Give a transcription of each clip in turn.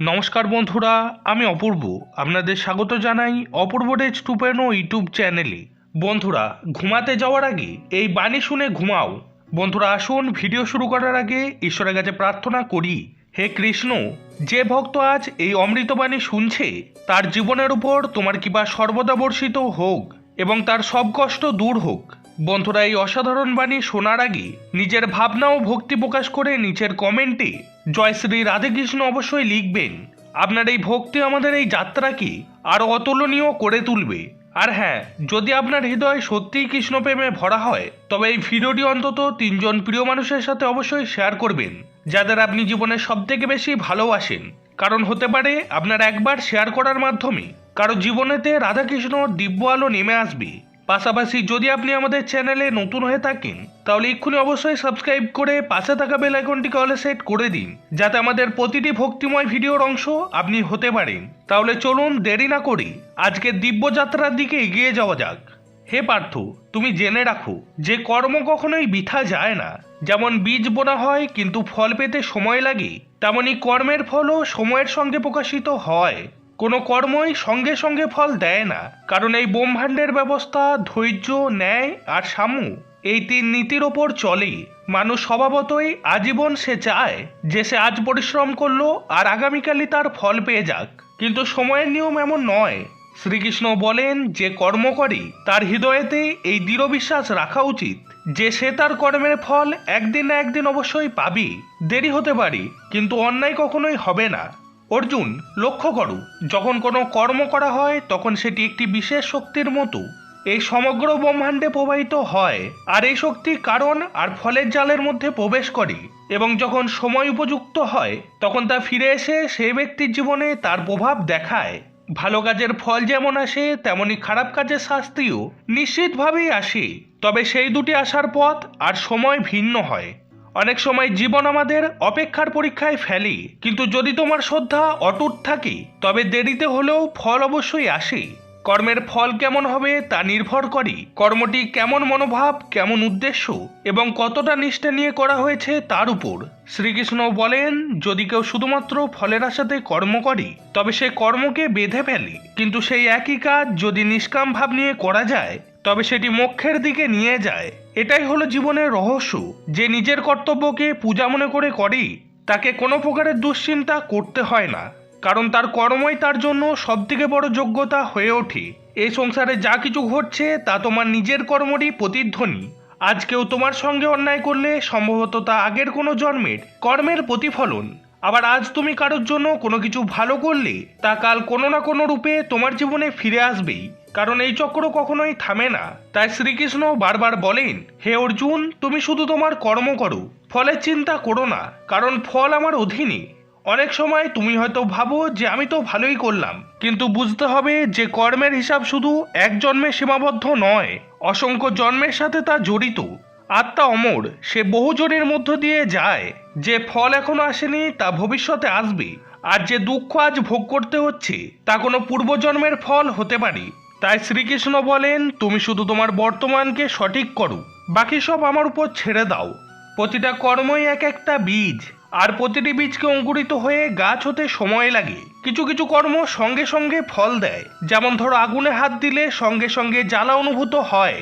নমস্কার বন্ধুরা, আমি অপূর্ব। আপনাদের স্বাগত জানাই অপূর্ব ডেজ টুপেনো ইউটিউব চ্যানেলে। বন্ধুরা, ঘুমাতে যাওয়ার আগে এই বাণী শুনে ঘুমাও। বন্ধুরা, আসুন ভিডিও শুরু করার আগে ঈশ্বরের কাছে প্রার্থনা করি, হে কৃষ্ণ, যে ভক্ত আজ এই অমৃতবাণী শুনছে, তার জীবনের উপর তোমার কৃপা সর্বদা বর্ষিত হোক এবং তার সব কষ্ট দূর হোক। বন্ধুরা, এই অসাধারণ বাণী শোনার আগে নিজের ভাবনা ও ভক্তি প্রকাশ করে নিচের কমেন্টে জয় শ্রী রাধেকৃষ্ণ অবশ্যই লিখবেন। আপনার এই ভক্তি, আমাদের এই যাত্রাকে আরও অতুলনীয় করে তুলবে। আর হ্যাঁ যদি আপনার হৃদয় সত্যিই কৃষ্ণপ্রেমে ভরা হয়, তবে এই ভিডিওটি অন্তত তিনজন প্রিয় মানুষের সাথে অবশ্যই শেয়ার করবেন, যাদের আপনি জীবনে সবথেকে বেশি ভালোবাসেন। কারণ হতে পারে, আপনার একবার শেয়ার করার মাধ্যমে কারও জীবনেতে রাধাকৃষ্ণ দিব্য আলো নেমে আসবে। পাশাপাশি যদি আপনি আমাদের চ্যানেলে নতুন হয়ে থাকেন, তাহলে এক্ষুনি অবশ্যই সাবস্ক্রাইব করে পাশে থাকা বেল আইকনটিকে অলে সেট করে দিন, যাতে আমাদের প্রতিটি ভক্তিময় ভিডিওর অংশ আপনি হতে পারেন। তাহলে চলুন দেরি না করি আজকের দিব্যযাত্রার দিকে এগিয়ে যাওয়া যাক। হে পার্থ, তুমি জেনে রাখো, যে কর্ম কখনোই বৃথা যায় না। যেমন বীজ বোনা হয়, কিন্তু ফল পেতে সময় লাগে, তেমনি কর্মের ফলও সময়ের সঙ্গে প্রকাশিত হয়। কোনো কর্মই সঙ্গে সঙ্গে ফল দেয় না। কারণ এই ব্রহ্মাণ্ডের ব্যবস্থা, ধৈর্য, ন্যায় আর সামু এই তিন নীতির ওপর চলেই। মানুষ স্বভাবতই আজীবন সে চায় যে সে আজ পরিশ্রম করল আর আগামীকালই তার ফল পেয়ে যাক। কিন্তু সময়ের নিয়ম এমন নয়। শ্রীকৃষ্ণ বলেন, যে কর্ম করে, তার হৃদয়েতে এই দৃঢ় বিশ্বাস রাখা উচিত যে সে তার কর্মের ফল একদিন না একদিন অবশ্যই পাবে দেরি হতে পারে, কিন্তু অন্যায় কখনোই হবে না। অর্জুন, লক্ষ্য করো, যখন কোনো কর্ম করা হয়, তখন সেটি একটি বিশেষ শক্তির মতো। এই সমগ্র ব্রহ্মাণ্ডে প্রবাহিত হয়, আর এই শক্তি কারণ আর ফলের জালের মধ্যে প্রবেশ করে। এবং যখন সময় উপযুক্ত হয়, তখন তা ফিরে এসে সেই ব্যক্তির জীবনে তার প্রভাব দেখায়। ভালো কাজের ফল যেমন আসে, তেমনি খারাপ কাজের শাস্তিও নিশ্চিতভাবেই আসে। তবে সেই দুটি আসার পথ আর সময় ভিন্ন হয়। অনেক সময় জীবন আমাদের অপেক্ষার পরীক্ষায় ফেলে। কিন্তু যদি তোমার শ্রদ্ধা অটুট থাকে, তবে দেরিতে হলেও ফল অবশ্যই আসে। কর্মের ফল কেমন হবে তা নির্ভর করে। কর্মটি কেমন মনোভাব, কেমন উদ্দেশ্য, এবং কতটা নিষ্ঠা নিয়ে করা হয়েছে তার উপর। শ্রীকৃষ্ণ বলেন, যদি কেউ শুধুমাত্র ফলের আশাতে কর্ম করে, তবে সে কর্মকে বেঁধে ফেলে। কিন্তু সেই একই কাজ যদি নিষ্কাম ভাব নিয়ে করা যায় তবে সেটি মোক্ষের দিকে নিয়ে যায়। এটাই হলো জীবনের রহস্য। যে নিজের কর্তব্যকে পূজা মনে করে করে, তাকে কোনো প্রকারের দুশ্চিন্তা করতে হয় না। কারণ তার কর্মই তার জন্য সবথেকে বড় যোগ্যতা হয়ে ওঠে। এই সংসারে যা কিছু ঘটছে, তা তোমার নিজের কর্মরই প্রতিধ্বনি। আজ কেউ তোমার সঙ্গে অন্যায় করলে সম্ভবত তা আগের কোনো জন্মের কর্মের প্রতিফলন। আবার আজ তুমি কারোর জন্য কোনো কিছু ভালো করলে, তা কাল কোনো না কোনো রূপে তোমার জীবনে ফিরে আসবেই। কারণ এই চক্র কখনোই থামে না। তাই শ্রীকৃষ্ণ বারবার বলেন, হে অর্জুন, তুমি শুধু তোমার কর্ম করো ফলের চিন্তা করো না, কারণ ফল আমার অধীনে। অনেক সময় তুমি হয়তো ভাবো যে আমি তো ভালোই করলাম, কিন্তু বুঝতে হবে যে কর্মের হিসাব শুধু এক জন্মে সীমাবদ্ধ নয়, অসংখ্য জন্মের সাথে তা জড়িত। আত্মা অমর, সে বহুজনের মধ্য দিয়ে যায়। যে ফল এখনও আসেনি, তা ভবিষ্যতে আসবে। আর যে দুঃখ আজ ভোগ করতে হচ্ছে, তা কোনো পূর্বজন্মের ফল হতে পারে। তাই শ্রীকৃষ্ণ বলেন, তুমি শুধু তোমার বর্তমানকে সঠিক করো, বাকি সব আমার উপর ছেড়ে দাও। প্রতিটা কর্মই এক একটা বীজ, আর প্রতিটি বীজকে অঙ্কুরিত হয়ে গাছ হতে সময় লাগে। কিছু কিছু কর্ম সঙ্গে সঙ্গে ফল দেয়, যেমন ধরো আগুনে হাত দিলে সঙ্গে সঙ্গে জ্বালা অনুভূত হয়।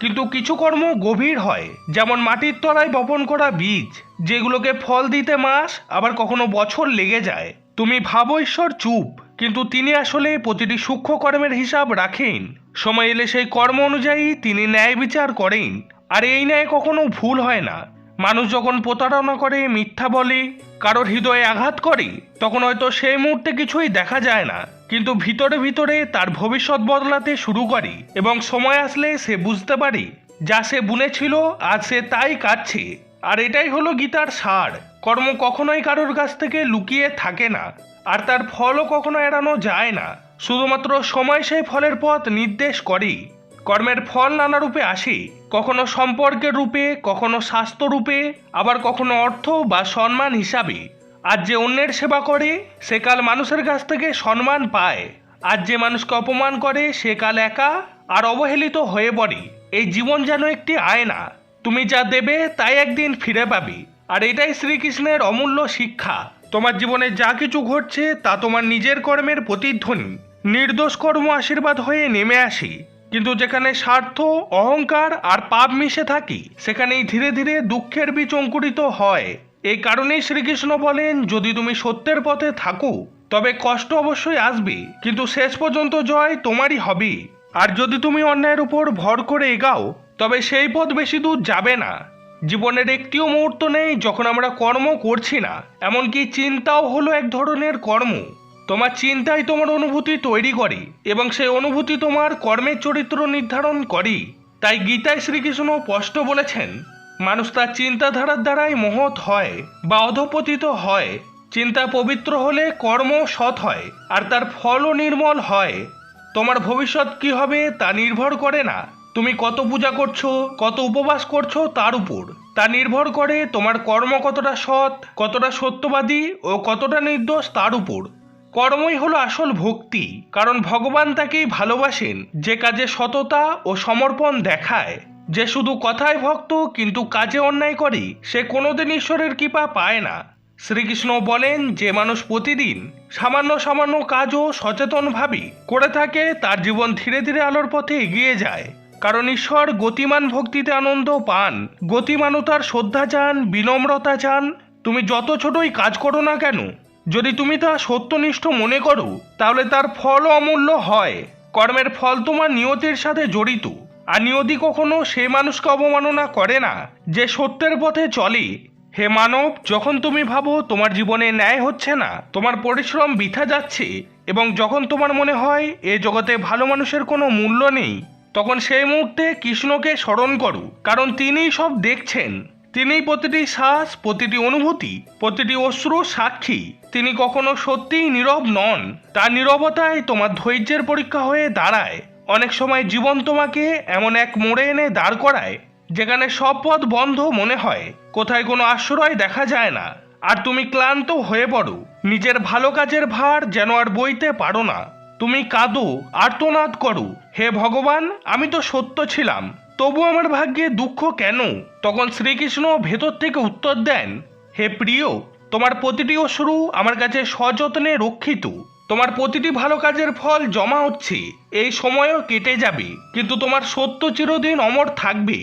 কিন্তু কিছু কর্ম গভীর হয়, যেমন মাটির তলায় বপন করা বীজ, যেগুলোকে ফল দিতে মাস, আবার কখনো বছর লেগে যায়। তুমি ভাবো ঈশ্বর চুপ, কিন্তু তিনি আসলে প্রতিটি সূক্ষ্ম কর্মের হিসাব রাখেন। সময় এলে সেই কর্ম অনুযায়ী তিনি ন্যায় বিচার করেন। আর এই ন্যায় কখনো ভুল হয় না। মানুষ যখন প্রতারণা করে, মিথ্যা বলে, কারোর হৃদয়ে আঘাত করে, তখন হয়তো সেই মুহূর্তে কিছুই দেখা যায় না। কিন্তু ভিতরে ভিতরে তার ভবিষ্যৎ বদলাতে শুরু করে এবং সময় আসলে সে বুঝতে পারে, যা সে বুনেছিল, আজ সে তাই কাটছে আর এটাই হলো গীতার সার। কর্ম কখনোই কারোর কাছ থেকে লুকিয়ে থাকে না, আর তার ফলও কখনো এড়ানো যায় না। শুধুমাত্র সময় সেই ফলের পথ নির্দেশ করে কর্মের ফল নানা রূপে আসে, কখনো সম্পর্কের রূপে, কখনো স্বাস্থ্য রূপে, আবার কখনো অর্থ বা সম্মান হিসাবে। আজ যে অন্যের সেবা করে, সে কাল মানুষের কাছ থেকে সম্মান পায়। আজ যে মানুষকে অপমান করে, সে কাল একা আর অবহেলিত হয়ে পড়ে। এই জীবন যেন একটি আয়না। তুমি যা দেবে, তাই একদিন ফিরে পাবে। আর এটাই শ্রীকৃষ্ণের অমূল্য শিক্ষা। তোমার জীবনে যা কিছু ঘটছে, তা তোমার নিজের কর্মের প্রতিধ্বনি। নির্দোষ কর্ম আশীর্বাদ হয়ে নেমে আসি। কিন্তু যেখানে স্বার্থ, অহংকার আর পাপ মিশে থাকি, সেখানেই ধীরে ধীরে দুঃখের বীজ অঙ্কুরিত হয়। এই কারণেই শ্রীকৃষ্ণ বলেন, যদি তুমি সত্যের পথে থাকো, তবে কষ্ট অবশ্যই আসবে। কিন্তু শেষ পর্যন্ত জয় তোমারই হবে। আর যদি তুমি অন্যায়ের উপর ভর করে এগাও, তবে সেই পথ বেশি দূর যাবে না। জীবনের একটিও মুহূর্ত নেই যখন আমরা কর্ম করছি না। এমনকি চিন্তাও হলো এক ধরনের কর্ম। তোমার চিন্তাই তোমার অনুভূতি তৈরি করে এবং সেই অনুভূতি তোমার কর্মের চরিত্র নির্ধারণ করে। তাই গীতায় শ্রীকৃষ্ণ স্পষ্ট বলেছেন, মানুষ তার চিন্তাধারার দ্বারাই মহৎ হয় বা অধপতিত হয়। চিন্তা পবিত্র হলে কর্ম সৎ হয় আর তার ফলও নির্মল হয়। তোমার ভবিষ্যৎ কি হবে তা নির্ভর করে না। তুমি কত পূজা করছ, কত উপবাস করছ তার উপর। তা নির্ভর করে তোমার কর্ম কতটা সৎ, কতটা সত্যবাদী ও কতটা নির্দোষ তার উপর। কর্মই হলো আসল ভক্তি, কারণ ভগবান তাকেই ভালোবাসেন, যে কাজে সততা ও সমর্পণ দেখায়। যে শুধু কথায় ভক্ত, কিন্তু কাজে অন্যায় করে, সে কোনোদিন ঈশ্বরের কৃপা পায় না। শ্রীকৃষ্ণ বলেন, যে মানুষ প্রতিদিন সামান্য সামান্য কাজও সচেতনভাবে করে থাকে, তার জীবন ধীরে ধীরে আলোর পথে এগিয়ে যায়। কারণ ঈশ্বর গতিমান ভক্তিতে আনন্দ পান। গতিমানতার শ্রদ্ধা চান, বিনম্রতা চান। তুমি যত ছোটই কাজ করো না কেন, যদি তুমি তা সত্যনিষ্ঠ মনে করো, তাহলে তার ফলও অমূল্য হয়। কর্মের ফল তোমার নিয়তির সাথে জড়িত। আর নিয়তি কখনো সে মানুষকে অবমাননা করে না, যে সত্যের পথে চলে। হে মানব, যখন তুমি ভাবো তোমার জীবনে ন্যায় হচ্ছে না, তোমার পরিশ্রম বৃথা যাচ্ছে, এবং যখন তোমার মনে হয় এ জগতে ভালো মানুষের কোনো মূল্য নেই তখন সেই মুহূর্তে কৃষ্ণকে স্মরণ করো, কারণ তিনিই সব দেখছেন। তিনিই প্রতিটি শ্বাস, প্রতিটি অনুভূতি, প্রতিটি অশ্রু সাক্ষী। তিনি কখনো সত্যিই নীরব নন। তার নীরবতায় তোমার ধৈর্যের পরীক্ষা হয়ে দাঁড়ায়। অনেক সময় জীবন তোমাকে এমন এক মোড়ে এনে দাঁড় করায়, যেখানে সব পথ বন্ধ মনে হয়। কোথায় কোনো আশ্রয় দেখা যায় না। আর তুমি ক্লান্ত হয়ে পড়ো। নিজের ভালো কাজের ভার যেন আর বইতে পারো না। তুমি কাঁদো, আর্তনাদ করো। হে ভগবান, আমি তো সত্য ছিলাম। তবু আমার ভাগ্যে দুঃখ কেন? তখন শ্রীকৃষ্ণ ভেতর থেকে উত্তর দেন, হে প্রিয়, তোমার প্রতিটি অশ্রু আমার কাছে সযত্নে রক্ষিত। তোমার প্রতিটি ভালো কাজের ফল জমা হচ্ছে। এই সময়ও কেটে যাবে, কিন্তু তোমার সত্য চিরদিন অমর থাকবে।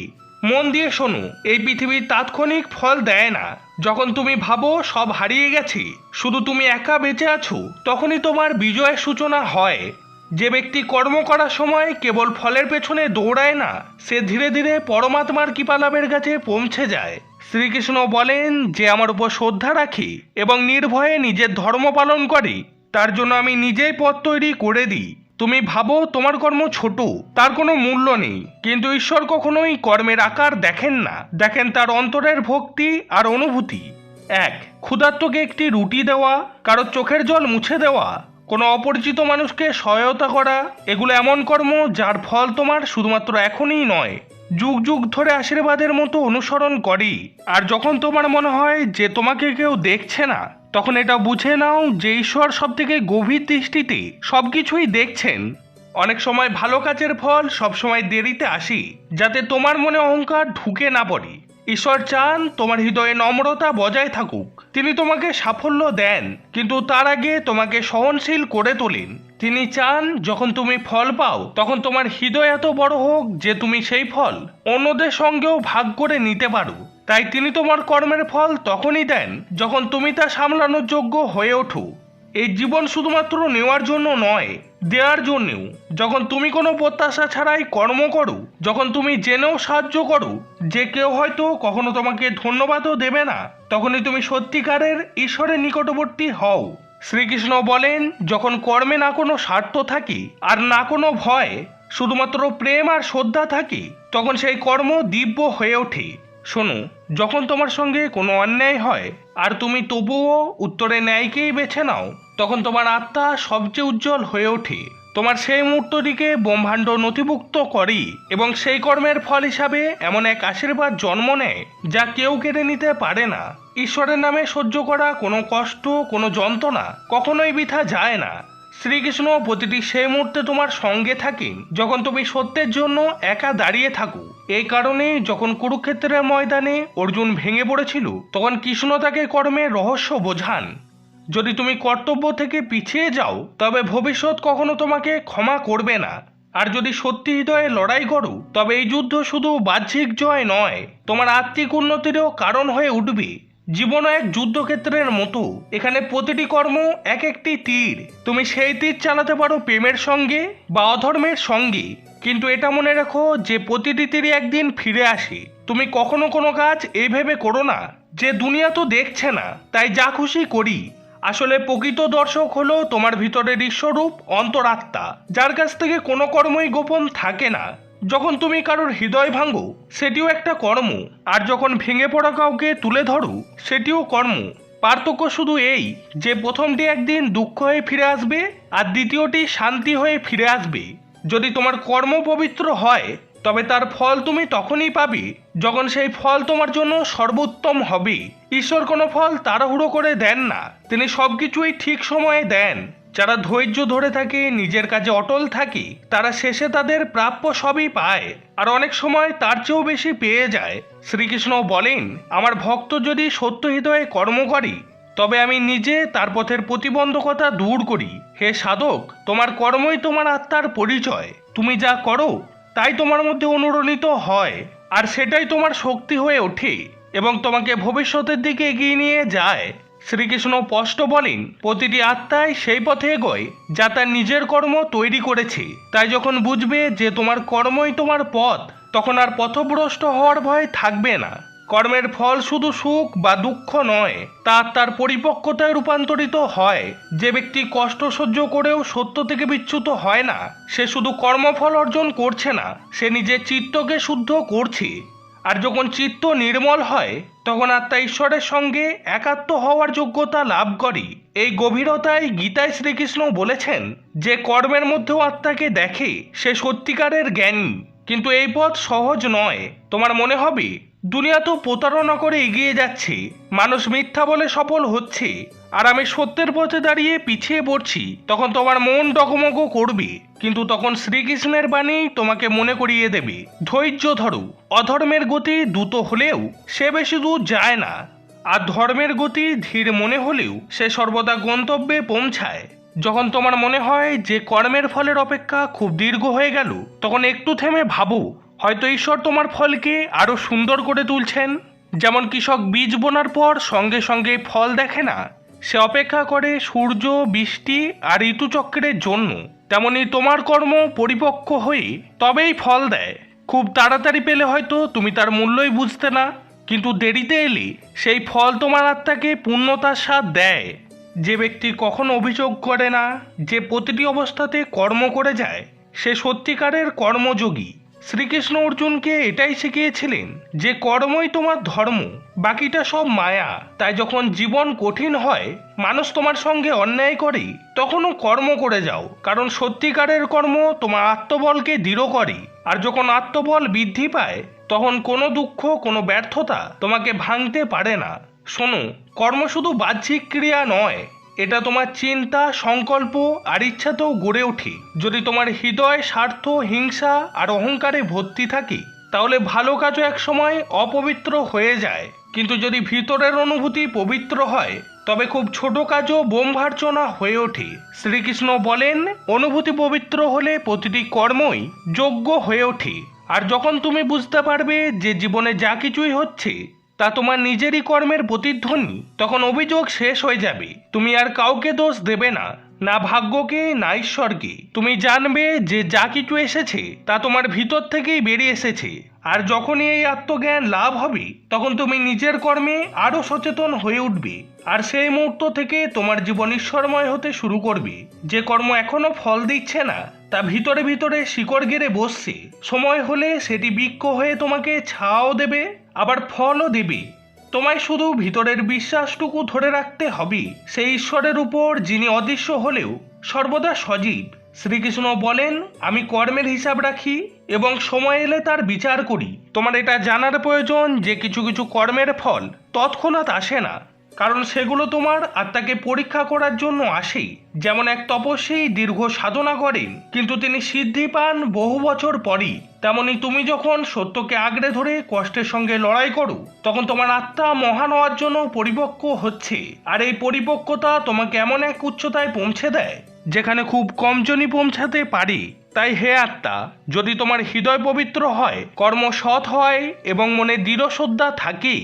মন দিয়ে শোনো, এই পৃথিবীর তাৎক্ষণিক ফল দেয় না। যখন তুমি ভাবো সব হারিয়ে গেছি, শুধু তুমি একা বেঁচে আছো, তখনই তোমার বিজয়ের সূচনা হয়। যে ব্যক্তি কর্ম করার সময় কেবল ফলের পেছনে দৌড়ায় না, সে ধীরে ধীরে পরমাত্মার কৃপালাভের কাছে পৌঁছে যায়। শ্রীকৃষ্ণ বলেন, যে আমার উপর শ্রদ্ধা রাখি এবং নির্ভয়ে নিজের ধর্ম পালন করে, তার জন্য আমি নিজেই পথ তৈরি করে দিই। তুমি ভাবো তোমার কর্ম ছোট, তার কোনো মূল্য নেই। কিন্তু ঈশ্বর কখনোই কর্মের আকার দেখেন না। দেখেন তার অন্তরের ভক্তি আর অনুভূতি। এক, ক্ষুধার্তকে একটি রুটি দেওয়া, কারও চোখের জল মুছে দেওয়া, কোনো অপরিচিত মানুষকে সহায়তা করা, এগুলো এমন কর্ম যার ফল তোমার শুধুমাত্র এখনই নয়। যুগ যুগ ধরে আশীর্বাদের মতো অনুসরণ করি, আর যখন তোমার মনে হয় যে তোমাকে কেউ দেখছে না তখন এটা বুঝে নাও যে ঈশ্বর সব থেকে গভীর দৃষ্টিতে সব কিছুই দেখছেন। অনেক সময় ভালো কাজের ফল সব সময় দেরিতে আসি, যাতে তোমার মনে অহংকার ঢুকে না পড়ে। ঈশ্বর চান তোমার হৃদয়ে নম্রতা বজায় থাকুক। তিনি তোমাকে সাফল্য দেন, কিন্তু তার আগে তোমাকে সহনশীল করে তোলেন। তিনি চান যখন তুমি ফল পাও, তখন তোমার হৃদয় এত বড় হোক যে তুমি সেই ফল অন্যদের সঙ্গেও ভাগ করে নিতে পারো। তাই তিনি তোমার কর্মের ফল তখনই দেন যখন তুমি তা সামলানোর যোগ্য হয়ে ওঠো। এই জীবন শুধুমাত্র নেওয়ার জন্য নয় দেওয়ার জন্যেও। যখন তুমি কোনো প্রত্যাশা ছাড়াই কর্ম করো, যখন তুমি জেনেও সাহায্য করো যে কেউ হয়তো কখনো তোমাকে ধন্যবাদও দেবে না, তখনই তুমি সত্যিকারের ঈশ্বরের নিকটবর্তী হও। শ্রীকৃষ্ণ বলেন, যখন কর্মে না কোনো স্বার্থ থাকি আর না কোনো ভয়, শুধুমাত্র প্রেম আর শ্রদ্ধা থাকি, তখন সেই কর্ম দিব্য হয়ে ওঠে। শোনো, যখন তোমার সঙ্গে কোনো অন্যায় হয় আর তুমি তবুও উত্তরে ন্যায়কেই বেছে নাও, তখন তোমার আত্মা সবচেয়ে উজ্জ্বল হয়ে ওঠে। তোমার সেই মুহূর্তটিকে ব্রহ্মাণ্ড নথিভুক্ত করি এবং সেই কর্মের ফল হিসাবে এমন এক আশীর্বাদ জন্ম নেয় যা কেউ কেড়ে নিতে পারে না। ঈশ্বরের নামে সহ্য করা কোনো কষ্ট, কোনো যন্ত্রণা কখনোই বৃথা যায় না। শ্রীকৃষ্ণ প্রতিটি সেই মুহূর্তে তোমার সঙ্গে থাকেন। যখন তুমি সত্যের জন্য একা দাঁড়িয়ে থাকো, এই কারণে যখন কুরুক্ষেত্রের ময়দানে অর্জুন ভেঙে পড়েছিল, তখন কৃষ্ণ তাকে কর্মের রহস্য বোঝান। যদি তুমি কর্তব্য থেকে পিছিয়ে যাও, তবে ভবিষ্যৎ কখনো তোমাকে ক্ষমা করবে না। আর যদি সত্যি হৃদয়ে লড়াই করো, তবে এই যুদ্ধ শুধু বাহ্যিক জয় নয়, তোমার আত্মিক উন্নতিরও কারণ হয়ে উঠবে। জীবনও এক যুদ্ধক্ষেত্রের মতো। এখানে প্রতিটি কর্ম এক একটি তীর। তুমি সেই তীর চালাতে পারো প্রেমের সঙ্গে বা অধর্মের সঙ্গে। কিন্তু এটা মনে রাখো যে প্রতিটি তীরই একদিন ফিরে আসে। তুমি কখনো কোনো কাজ এই ভেবে করো না। যে দুনিয়া তো দেখছে না, তাই যা খুশি করি। আসলে প্রকৃত দর্শক হলো তোমার ভিতরের ঈশ্বরূপ অন্তরাত্মা, যার কাছ থেকে কোনো কর্মই গোপন থাকে না। যখন তুমি কারোর হৃদয় ভাঙো, সেটিও একটা কর্ম, আর যখন ভেঙে পড়া কাউকে তুলে ধরো, সেটিও কর্ম। পার্থক্য শুধু এই যে প্রথমটি একদিন দুঃখ হয়ে ফিরে আসবে, আর দ্বিতীয়টি শান্তি হয়ে ফিরে আসবে। যদি তোমার কর্ম পবিত্র হয় তবে তার ফল তুমি তখনই পাবে যখন সেই ফল তোমার জন্য সর্বোত্তম হবে। ঈশ্বর কোনো ফল তাড়াহুড়ো করে দেন না। তিনি সবকিছুই ঠিক সময়ে দেন। যারা ধৈর্য ধরে থাকে, নিজের কাজে অটল থাকে, তারা শেষে তাদের প্রাপ্য সবই পায়। আর অনেক সময় তার চেয়েও বেশি পেয়ে যায়। শ্রীকৃষ্ণ বলেন, আমার ভক্ত যদি সত্য হৃদয়ে কর্ম করে, তবে আমি নিজে তার পথের প্রতিবন্ধকতা দূর করি। হে সাধক, তোমার কর্মই তোমার আত্মার পরিচয়। তুমি যা করো তাই তোমার মধ্যে অনুরণিত হয়, আর সেটাই তোমার শক্তি হয়ে ওঠে এবং তোমাকে ভবিষ্যতের দিকে এগিয়ে নিয়ে যায়। শ্রীকৃষ্ণ স্পষ্ট বলেন, প্রতিটি আত্মায় সেই পথে এগোয় যা তার নিজের কর্ম তৈরি করেছে। তাই যখন বুঝবে যে তোমার কর্মই তোমার পথ, তখন আর পথভ্রষ্ট হওয়ার ভয় থাকবে না। কর্মের ফল শুধু সুখ বা দুঃখ নয়, তা তার পরিপক্কতায় রূপান্তরিত হয়। যে ব্যক্তি কষ্ট সহ্য করেও সত্য থেকে বিচ্যুত হয় না, সে শুধু কর্মফল অর্জন করছে না, সে নিজের চিত্তকে শুদ্ধ করছে। আর যখন চিত্ত নির্মল হয়, তখন আত্মা ঈশ্বরের সঙ্গে একাত্ম হওয়ার যোগ্যতা লাভ করে। এই গভীরতায় গীতায় শ্রীকৃষ্ণ বলেছেন যে, কর্মের মধ্যেও আত্মাকে দেখে, সে সত্যিকারের জ্ঞানী। কিন্তু এই পথ সহজ নয়। তোমার মনে হবে দুনিয়া তো প্রতারণা করে এগিয়ে যাচ্ছে। মানুষ মিথ্যা বলে সফল হচ্ছে। আর আমি সত্যের পথে দাঁড়িয়ে পিছিয়ে পড়ছি। তখন তোমার মন ডগমগ করবে। কিন্তু তখন শ্রীকৃষ্ণের বাণী তোমাকে মনে করিয়ে দেবে। ধৈর্য ধরো। অধর্মের গতি দ্রুত হলেও সে বেশি দূর যায় না। আর ধর্মের গতি ধীর মনে হলেও সে সর্বদা গন্তব্যে পৌঁছায়। যখন তোমার মনে হয় যে কর্মের ফলের অপেক্ষা খুব দীর্ঘ হয়ে গেল, তখন একটু থেমে ভাবো। হয়তো ঈশ্বর তোমার ফলকে আরও সুন্দর করে তুলছেন। যেমন কৃষক বীজ বোনার পর সঙ্গে সঙ্গে ফল দেখে না। সে অপেক্ষা করে সূর্য, বৃষ্টি আর ঋতুচক্রের জন্য। তেমনি তোমার কর্ম পরিপক্ক হয়ে তবেই ফল দেয়। খুব তাড়াতাড়ি পেলে হয়তো তুমি তার মূল্যই বুঝতে না। কিন্তু দেরিতে এলে সেই ফল তোমার আত্মাকে পূর্ণতার স্বাদ দেয়। যে ব্যক্তি কখনো অভিযোগ করে না যে প্রতিটি অবস্থাতে কর্ম করে যায়, সে সত্যিকারের কর্মযোগী। শ্রীকৃষ্ণ অর্জুনকে এটাই শিখিয়েছিলেন যে কর্মই তোমার ধর্ম, বাকিটা সব মায়া। তাই যখন জীবন কঠিন হয়, মানুষ তোমার সঙ্গে অন্যায় করে, তখনও কর্ম করে যাও, কারণ সত্যিকারের কর্ম তোমার আত্মবলকে দৃঢ় করে। আর যখন আত্মবল বৃদ্ধি পায়, তখন কোনো দুঃখ, কোনো ব্যর্থতা তোমাকে ভাঙতে পারে না। শোনো, কর্ম শুধু বাহ্যিক ক্রিয়া নয় এটা তোমার চিন্তা, সংকল্প আর ইচ্ছাতেও গড়ে ওঠে যদি তোমার হৃদয়, স্বার্থ, হিংসা আর অহংকারে ভর্তি থাকে, তাহলে ভালো কাজও একসময় অপবিত্র হয়ে যায়। কিন্তু যদি ভিতরের অনুভূতি পবিত্র হয়, তবে খুব ছোট কাজও বোমভার্চনা হয়ে ওঠে। শ্রীকৃষ্ণ বলেন, অনুভূতি পবিত্র হলে প্রতিটি কর্মই যোগ্য হয়ে ওঠে। আর যখন তুমি বুঝতে পারবে যে জীবনে যা কিছুই হচ্ছে তা তোমার নিজেরই কর্মের প্রতিধ্বনি? তখন অভিযোগ শেষ হয়ে যাবে। তুমি আর কাউকে দোষ দেবে না। না ভাগ্যকে, না ঈশ্বরকে। তুমি জানবে যে যা কিছু এসেছে, তা তোমার ভিতর থেকেই বেরিয়ে এসেছে। আর যখনই এই আত্মজ্ঞান লাভ হবে, তখন তুমি নিজের কর্মে আরও সচেতন হয়ে উঠবে। আর সেই মুহূর্ত থেকে তোমার জীবন ঈশ্বরময় হতে শুরু করবে। যে কর্ম এখনও ফল দিচ্ছে না, তা ভিতরে ভিতরে শিকড় গেড়ে বসছে। সময় হলে সেটি বৃক্ষ হয়ে তোমাকে ছাও দেবে। আবার ফলও দিবি। তোমায় শুধু ভিতরের বিশ্বাসটুকু ধরে রাখতে হবে। সেই ঈশ্বরের উপর যিনি অদৃশ্য হলেও সর্বদা সজীব। শ্রীকৃষ্ণ বলেন, আমি কর্মের হিসাব রাখি এবং সময় এলে তার বিচার করি। তোমার এটা জানার প্রয়োজন যে কিছু কিছু কর্মের ফল তৎক্ষণাৎ আসে না। কারণ সেগুলো তোমার আত্মাকে পরীক্ষা করার জন্য আসেই। যেমন এক তপস্বী দীর্ঘ সাধনা করেন, কিন্তু তিনি সিদ্ধি পান বহু বছর পরই। তেমনি তুমি যখন সত্যকে আগড়ে ধরে কষ্টের সঙ্গে লড়াই করো, তখন তোমার আত্মা মহান হওয়ার জন্য পরিপক্ক হচ্ছে। আর এই পরিপক্কতা তোমাকে এমন এক উচ্চতায় পৌঁছে দেয়, যেখানে খুব কমজনই পৌঁছাতে পারি। তাই হে আত্মা, যদি তোমার হৃদয় পবিত্র হয়, কর্ম সৎ হয় এবং মনে দৃঢ় শ্রদ্ধা থাকে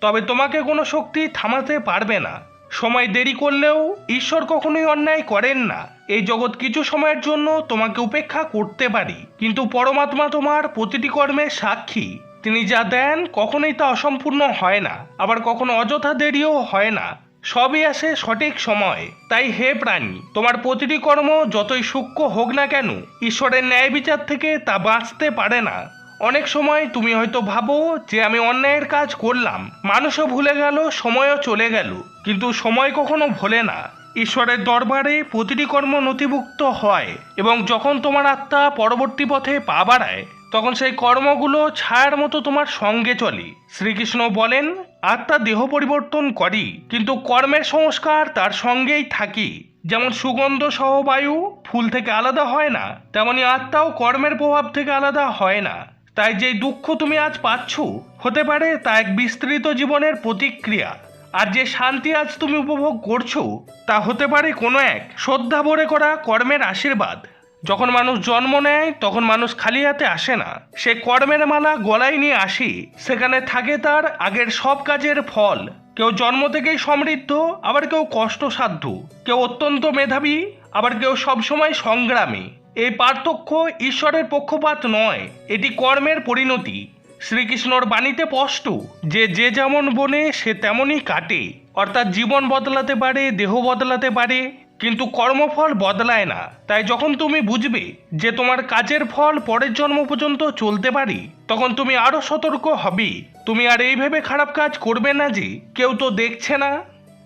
তবে তোমাকে কোনো শক্তি থামাতে পারবে না। সময় দেরি করলেও ঈশ্বর কখনোই অন্যায় করেন না। এই জগৎ কিছু সময়ের জন্য তোমাকে উপেক্ষা করতে পারি। কিন্তু পরমাত্মা তোমার প্রতিটি কর্মের সাক্ষী। তিনি যা দেন কখনোই তা অসম্পূর্ণ হয় না, আবার কখনো অযথা দেরিও হয় না। সবই আসে সঠিক সময়। তাই হে প্রাণী, তোমার প্রতিটি কর্ম যতই সূক্ষ্ম হোক না কেন, ঈশ্বরের ন্যায় বিচার থেকে তা বাঁচতে পারে না। অনেক সময় তুমি হয়তো ভাবো যে আমি অন্যায়ের কাজ করলাম। মানুষও ভুলে গেল, সময়ও চলে গেল। কিন্তু সময় কখনো ভোলে না। ঈশ্বরের দরবারে প্রতিটি কর্ম নথিভুক্ত হয় এবং যখন তোমার আত্মা পরবর্তী পথে পা বাড়ায়, তখন সেই কর্মগুলো ছায়ার মতো তোমার সঙ্গে চলে। শ্রীকৃষ্ণ বলেন, আত্মা দেহ পরিবর্তন করি, কিন্তু কর্মের সংস্কার তার সঙ্গেই থাকি। যেমন সুগন্ধ সহ বায়ু ফুল থেকে আলাদা হয় না, তেমনি আত্মাও কর্মের প্রভাব থেকে আলাদা হয় না। তাই যে দুঃখ তুমি আজ পাচ্ছ, হতে পারে তা এক বিস্তৃত জীবনের প্রতিক্রিয়া। আর যে শান্তি আজ তুমি উপভোগ করছ, তা হতে পারে কোনো এক শ্রদ্ধা ভরে করা কর্মের আশীর্বাদ। যখন মানুষ জন্ম নেয়, তখন মানুষ খালি হাতে আসে না। সে কর্মের মালা গলায় নিয়ে আসে, সেখানে থাকে তার আগের সব কাজের ফল। কেউ জন্ম থেকেই সমৃদ্ধ, আবার কেউ কষ্টসাধ্য। কেউ অত্যন্ত মেধাবী, আবার কেউ সবসময় সংগ্রামী। এই পার্থক্য ঈশ্বরের পক্ষপাত নয়, এটি কর্মের পরিণতি। শ্রীকৃষ্ণর বাণীতে স্পষ্ট, যে যে যেমন বনে, সে তেমনই কাটে। অর্থাৎ জীবন বদলাতে পারে, দেহ বদলাতে পারে, কিন্তু কর্মফল বদলায় না। তাই যখন তুমি বুঝবে যে তোমার কাজের ফল পরের জন্ম পর্যন্ত চলতে পারি, তখন তুমি আরও সতর্ক হবে। তুমি আর এই ভেবে খারাপ কাজ করবে না যে কেউ তো দেখছে না।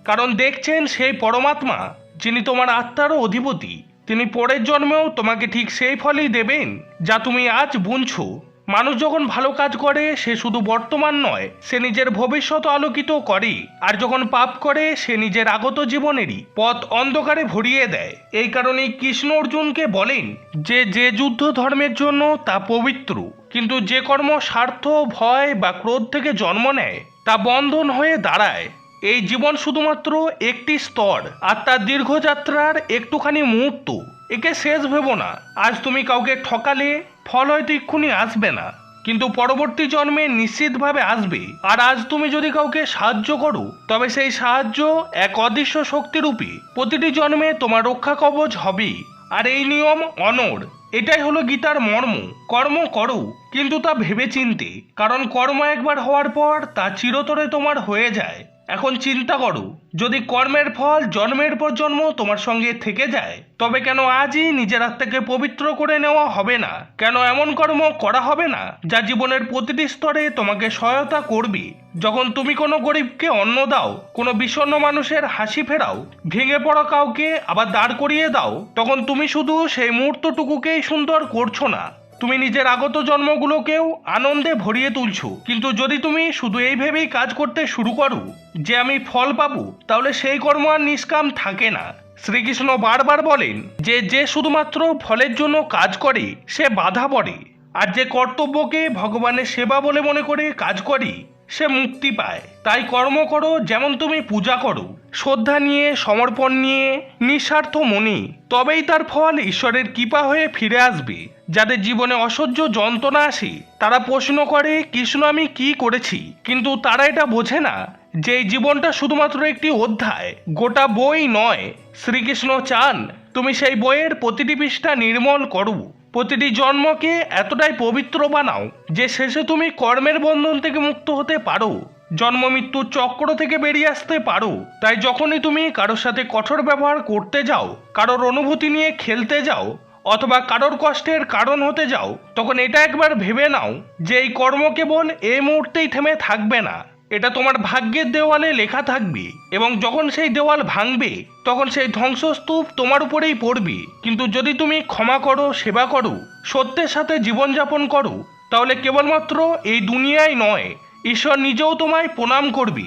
কারণ দেখছেন সেই পরমাত্মা, যিনি তোমার আত্মারও অধিপতি। তিনি পরের জন্মেও তোমাকে ঠিক সেই ফলই দেবেন, যা তুমি আজ বুনছো। মানুষ যখন ভালো কাজ করে, সে শুধু বর্তমান নয়, সে নিজের ভবিষ্যৎ আলোকিত করে, আর যখন পাপ করে, সে নিজের আগত জীবনেরই পথ অন্ধকারে ভরিয়ে দেয়। এই কারণেই কৃষ্ণ অর্জুনকে বলেন, যে যে যুদ্ধ ধর্মের জন্য, তা পবিত্র। কিন্তু যে কর্ম স্বার্থ, ভয় বা ক্রোধ থেকে জন্ম নেয়, তা বন্ধন হয়ে দাঁড়ায়। এই জীবন শুধুমাত্র একটি স্তর, আর তার দীর্ঘযাত্রার একটুখানি মুহূর্ত। একে শেষ ভেবো না। আজ তুমি কাউকে ঠকালে ফল হয়তো এক্ষুনি আসবে না। কিন্তু পরবর্তী জন্মে নিশ্চিতভাবে আসবে। আর আজ তুমি যদি কাউকে সাহায্য করো, তবে সেই সাহায্য এক অদৃশ্য শক্তিরূপী। প্রতিটি জন্মে তোমার রক্ষা কবচ হবে আর এই নিয়ম অনর এটাই হলো গীতার মর্ম। কর্ম করো, কিন্তু তা ভেবে চিনতে কারণ কর্ম একবার হওয়ার পর তা চিরতরে তোমার হয়ে যায়। এখন চিন্তা করো, যদি কর্মের ফল জন্মের পর জন্ম তোমার সঙ্গে থেকে যায়, তবে কেন আজই নিজের আত্মাকে পবিত্র করে নেওয়া হবে না? কেন এমন কর্ম করা হবে না, যা জীবনের প্রতিটি স্তরে তোমাকে সহায়তা করবে? যখন তুমি কোনো গরিবকে অন্ন দাও, কোনো বিষণ্ণ মানুষের হাসি ফেরাও, ভেঙে পড়া কাউকে আবার দাঁড় করিয়ে দাও, তখন তুমি শুধু সেই মুহূর্তটুকুকেই সুন্দর করছ না। তুমি নিজের আগত জন্মগুলোকেও আনন্দে ভরিয়ে তুলছো। কিন্তু যদি তুমি শুধু এই ভেবেই কাজ করতে শুরু করো যে আমি ফল পাবো, তাহলে সেই কর্ম আর নিষ্কাম থাকে না। শ্রীকৃষ্ণ বারবার বলেন যে যে শুধুমাত্র ফলের জন্য কাজ করে, সে বাধা পড়ে, আর যে কর্তব্যকে ভগবানের সেবা বলে মনে করে কাজ করি, সে মুক্তি পায়। তাই কর্ম করো যেমন তুমি পূজা করো শ্রদ্ধা নিয়ে, সমর্পণ নিয়ে, নিঃস্বার্থ মনে, তবেই তার ফল ঈশ্বরের কৃপা হয়ে ফিরে আসবে। যাদের জীবনে অসহ্য যন্ত্রণা আসে, তারা প্রশ্ন করে, কৃষ্ণ, আমি কি করেছি? কিন্তু তারা এটা বোঝে না যে জীবনটা শুধুমাত্র একটি অধ্যায়, গোটা বই নয়। শ্রীকৃষ্ণ চান, তুমি সেই বইয়ের প্রতিটি পৃষ্ঠা নির্মল করো। প্রতিটি জন্মকে এতটাই পবিত্র বানাও যে শেষে তুমি কর্মের বন্ধন থেকে মুক্ত হতে পারো। জন্ম মৃত্যুর চক্র থেকে বেরিয়ে আসতে পারো। তাই যখনই তুমি কারোর সাথে কঠোর ব্যবহার করতে যাও, কারোর অনুভূতি নিয়ে খেলতে যাও, অথবা কারোর কষ্টের কারণ হতে যাও, তখন এটা একবার ভেবে নাও যে এই কর্ম কেবল এই মুহূর্তেই থেমে থাকবে না। এটা তোমার ভাগ্যের দেওয়ালে লেখা থাকবে এবং যখন সেই দেওয়াল ভাঙবে, তখন সেই ধ্বংসস্তূপ তোমার উপরেই পড়বে। কিন্তু যদি তুমি ক্ষমা করো, সেবা করো, সত্যের সাথে জীবনযাপন করো, তাহলে কেবলমাত্র এই দুনিয়ায় নয় ঈশ্বর নিজেও তোমায় প্রণাম করবে।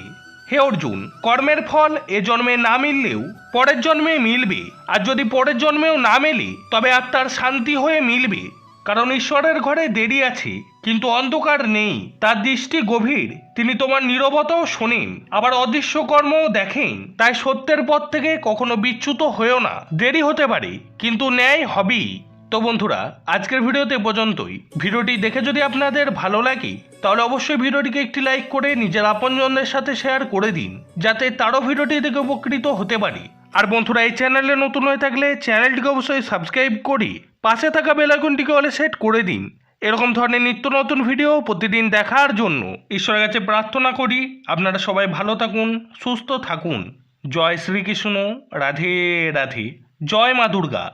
হে অর্জুন, কর্মের ফল এ জন্মে না মিললেও পরের জন্মে মিলবে। আর যদি পরের জন্মেও না মেলে, তবে আত্মার শান্তি হয়ে মিলবে। কারণ ঈশ্বরের ঘরে দেরি আছে, কিন্তু অন্ধকার নেই। তার দৃষ্টি গভীর, তিনি তোমার নীরবতাও শোনেন। আবার অদৃশ্য কর্মও দেখেন। তাই সত্যের পথ থেকে কখনো বিচ্যুত হয়েও না। দেরি হতে পারে, কিন্তু ন্যায় হবেই। তো বন্ধুরা, আজকের ভিডিওতে পর্যন্তই। ভিডিওটি দেখে যদি আপনাদের ভালো লাগে, তাহলে অবশ্যই ভিডিওটিকে একটি লাইক করে নিজের আপনজনদের সাথে শেয়ার করে দিন, যাতে তারও ভিডিওটি দেখে উপকৃত হতে পারে। আর বন্ধুরা, এই চ্যানেলে নতুন হয়ে থাকলে চ্যানেলটিকে অবশ্যই সাবস্ক্রাইব করে পাশে থাকা বেল আইকনটিকে অলে সেট করে দিন। এরকম ধরনের নিত্য নতুন ভিডিও প্রতিদিন দেখার জন্য ঈশ্বরের কাছে প্রার্থনা করি, আপনারা সবাই ভালো থাকুন, সুস্থ থাকুন। জয় শ্রীকৃষ্ণ, রাধে রাধে। জয় মা দুর্গা।